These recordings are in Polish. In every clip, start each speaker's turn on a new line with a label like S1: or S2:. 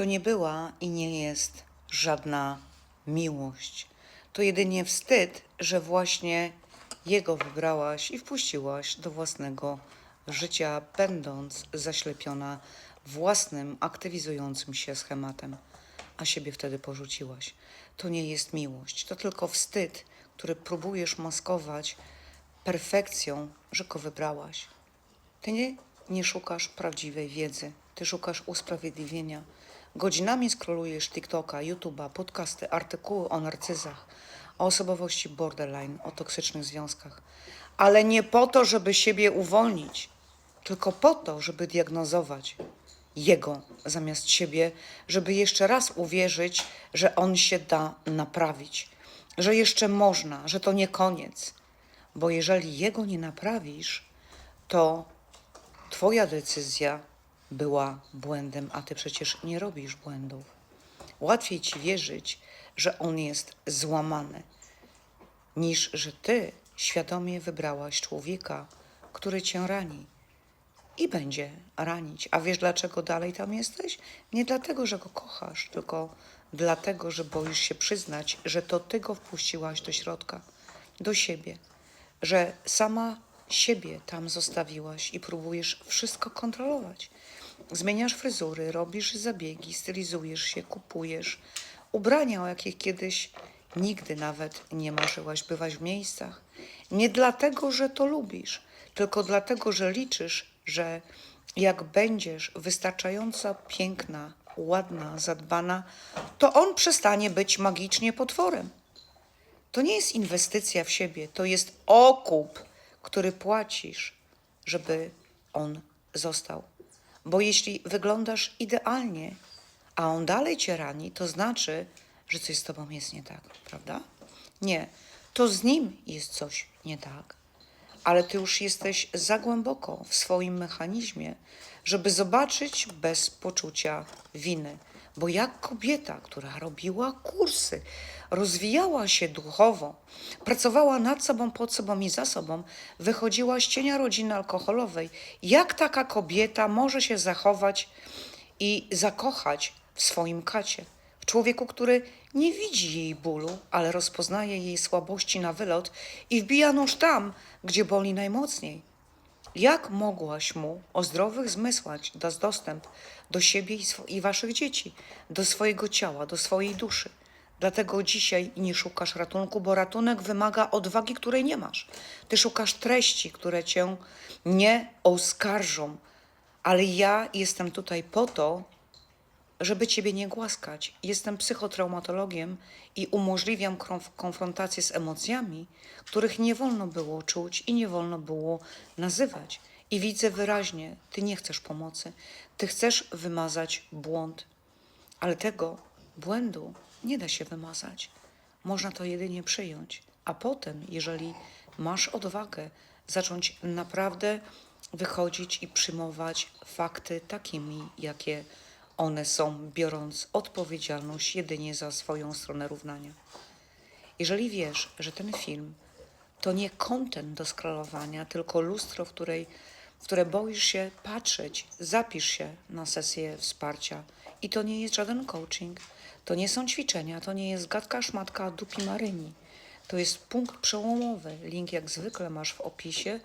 S1: To nie była i nie jest żadna miłość. To jedynie wstyd, że właśnie jego wybrałaś i wpuściłaś do własnego życia, będąc zaślepiona własnym aktywizującym się schematem, a siebie wtedy porzuciłaś. To nie jest miłość, to tylko wstyd, który próbujesz maskować perfekcją, że go wybrałaś. Ty nie, nie szukasz prawdziwej wiedzy, ty szukasz usprawiedliwienia. Godzinami skrolujesz TikToka, YouTube'a, podcasty, artykuły o narcyzach, o osobowości borderline, o toksycznych związkach. Ale nie po to, żeby siebie uwolnić, tylko po to, żeby diagnozować jego zamiast siebie, żeby jeszcze raz uwierzyć, że on się da naprawić, że jeszcze można, że to nie koniec. Bo jeżeli jego nie naprawisz, to Twoja decyzja była błędem, a ty przecież nie robisz błędów. Łatwiej ci wierzyć, że on jest złamany, niż że ty świadomie wybrałaś człowieka, który cię rani i będzie ranić. A wiesz, dlaczego dalej tam jesteś? Nie dlatego, że go kochasz, tylko dlatego, że boisz się przyznać, że to ty go wpuściłaś do środka, do siebie, że sama siebie tam zostawiłaś i próbujesz wszystko kontrolować. Zmieniasz fryzury, robisz zabiegi, stylizujesz się, kupujesz ubrania, o jakich kiedyś nigdy nawet nie marzyłaś. Bywaś w miejscach. Nie dlatego, że to lubisz, tylko dlatego, że liczysz, że jak będziesz wystarczająco piękna, ładna, zadbana, to on przestanie być magicznie potworem. To nie jest inwestycja w siebie, to jest okup, który płacisz, żeby on został. Bo jeśli wyglądasz idealnie, a on dalej cię rani, to znaczy, że coś z tobą jest nie tak, prawda? Nie, to z nim jest coś nie tak, ale ty już jesteś za głęboko w swoim mechanizmie, żeby zobaczyć bez poczucia winy. Bo jak kobieta, która robiła kursy, rozwijała się duchowo, pracowała nad sobą, pod sobą i za sobą, wychodziła z cienia rodziny alkoholowej, jak taka kobieta może się zachować i zakochać w swoim kacie? W człowieku, który nie widzi jej bólu, ale rozpoznaje jej słabości na wylot i wbija nóż tam, gdzie boli najmocniej. Jak mogłaś mu o zdrowych zmysłach dać dostęp do siebie i, i waszych dzieci, do swojego ciała, do swojej duszy? Dlatego dzisiaj nie szukasz ratunku, bo ratunek wymaga odwagi, której nie masz. Ty szukasz treści, które cię nie oskarżą, ale ja jestem tutaj po to, żeby Ciebie nie głaskać. Jestem psychotraumatologiem i umożliwiam konf- konfrontację z emocjami, których nie wolno było czuć i nie wolno było nazywać. I widzę wyraźnie, Ty nie chcesz pomocy, Ty chcesz wymazać błąd, ale tego błędu nie da się wymazać. Można to jedynie przyjąć, a potem, jeżeli masz odwagę, zacząć naprawdę wychodzić i przyjmować fakty takimi, jakie one są, biorąc odpowiedzialność jedynie za swoją stronę równania. Jeżeli wiesz, że ten film to nie kontent do skrolowania, tylko lustro, w, której, w które boisz się patrzeć, zapisz się na sesję wsparcia. I to nie jest żaden coaching, to nie są ćwiczenia, to nie jest gadka szmatka dupi Maryni. To jest punkt przełomowy. Link jak zwykle masz w opisie.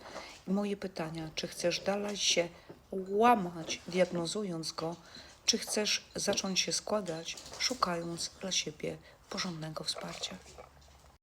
S1: I moje pytania, czy chcesz dalej się łamać, diagnozując go, czy chcesz zacząć się składać, szukając dla siebie porządnego wsparcia.